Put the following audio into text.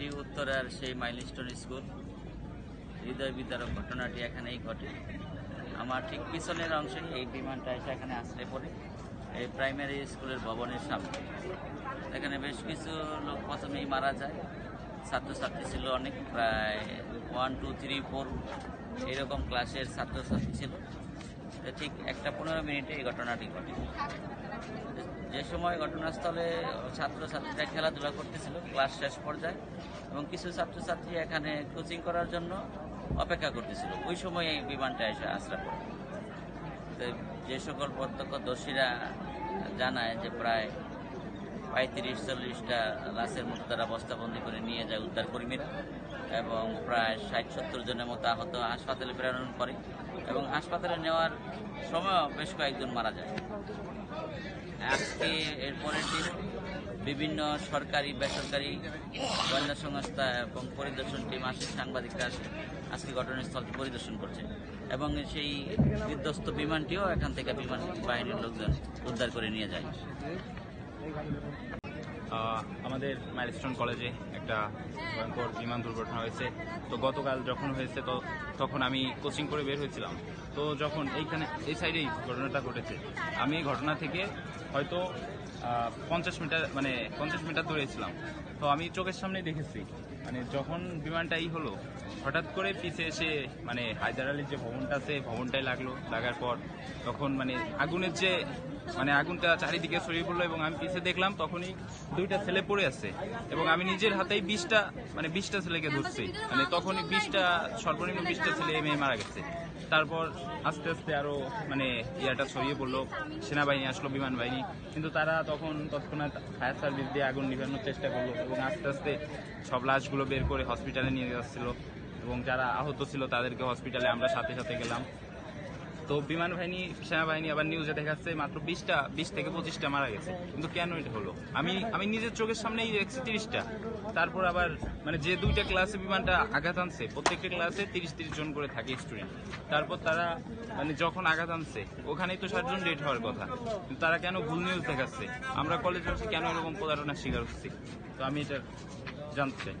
এটি উত্তরার সেই মাইলস্টোন স্কুল। হৃদয় বিদারক ঘটনাটি এখানেই ঘটে। আমার ঠিক পিছনের অংশে এই বিমানটা এসে এখানে আসলে পড়ে, এই প্রাইমারি স্কুলের ভবনের সামনে। এখানে বেশ কিছু লোক প্রথমেই মারা যায়। ছাত্রছাত্রী ছিল অনেক, প্রায় ওয়ান টু থ্রি ফোর এইরকম ক্লাসের ছাত্রছাত্রী ছিল। ঠিক একটা পনেরো মিনিটে এই ঘটনাটি ঘটে। যে সময় ঘটনাস্থলে ছাত্রছাত্রীরা খেলাধুলা করতেছিল, ক্লাস শেষ পর্যায়ে, এবং কিছু ছাত্রছাত্রী এখানে কোচিং করার জন্য অপেক্ষা করতেছিল। ওই সময় এই বিমানটা এসে আশ্রা পড়ে। যে সকল প্রত্যক্ষদর্শীরা জানায় যে প্রায় পঁয়ত্রিশ, চল্লিশটা লাশের মতো তারা বস্তাবন্দি করে নিয়ে যায় উদ্ধার কর্মীরা এবং প্রায় ষাট, সত্তর জনের মতো আহত হাসপাতালে প্রেরণ করে এবং হাসপাতালে নেওয়ার সময়ও বেশ কয়েকজন মারা যায়। আজকে এর পরের দিন বিভিন্ন সরকারি, বেসরকারি গোয়েন্দা সংস্থা এবং পরিদর্শন টিম আসে, সাংবাদিকরা আসে, আজকে ঘটনাস্থলটি পরিদর্শন করছে এবং সেই বিধ্বস্ত বিমানটিও এখান থেকে বিমান বাহিনীর লোকজন উদ্ধার করে নিয়ে যায়। আমাদের মাইলস্টোন কলেজে একটা ভয়ঙ্কর বিমান দুর্ঘটনা হয়েছে। তো গতকাল যখন হয়েছে, তো তখন আমি কোচিং করে বের হয়েছিলাম। তো যখন এইখানে, এই সাইডেই ঘটনাটা ঘটেছে। আমি ঘটনা থেকে হয়তো পঞ্চাশ মিটার মানে পঞ্চাশ মিটার দূরে ছিলাম। তো আমি চোখের সামনে দেখেছি। মানে যখন বিমানটা ই হলো, হঠাৎ করে পিছে এসে মানে হায়দার আলীর যে ভবনটা আছে ভবনটাই লাগল। লাগার পর তখন মানে আগুনের যে মানে আগুনটা চারিদিকে ছড়িয়ে পড়ল এবং আমি পিছে দেখলাম, তখনই দুইটা ছেলে পড়ে আছে এবং আমি নিজের হাতেই বিশটা মানে বিশটা ছেলেকে ধরছি। মানে তখনই বিশটা, সর্বনিম্ন বিশটা ছেলে মেয়ে মারা গেছে। তারপর আস্তে আস্তে আরও মানে ইয়াটা ছড়িয়ে পড়ল। সেনাবাহিনী আসলো, বিমান বাহিনী। কিন্তু তারা তখন তৎক্ষণাৎ ফায়ার সার্ভিস দিয়ে আগুন নিভানোর চেষ্টা করল। এবং আস্তে আস্তে সব লাশগুলো বের করে হসপিটালে নিয়ে যাচ্ছিল। এবং যারা আহত ছিল তাদেরকে হসপিটালে আমরা সাথে সাথে গেলাম। তো বিমান বাহিনী, সেনাবাহিনী আবার নিউজে দেখাচ্ছে মাত্র বিশটা, বিশ থেকে পঁচিশটা মারা গেছে। কিন্তু কেন এটা হলো? আমি আমি নিজের চোখের সামনেই দেখছি তিরিশটা। তারপর আবার মানে যে দুইটা ক্লাসে বিমানটা আঘাত আনছে, প্রত্যেকটা ক্লাসে তিরিশ তিরিশ জন করে থাকে স্টুডেন্ট তারপর তারা মানে যখন আঘাত আনছে, ওখানেই তো ষাটজন ডেট হওয়ার কথা। তারা কেন ভুল নিউজ দেখাচ্ছে? আমরা কলেজে বসে কেন এরকম প্রতারণার শিকার হচ্ছি? তো আমি এটা জানতে চাই।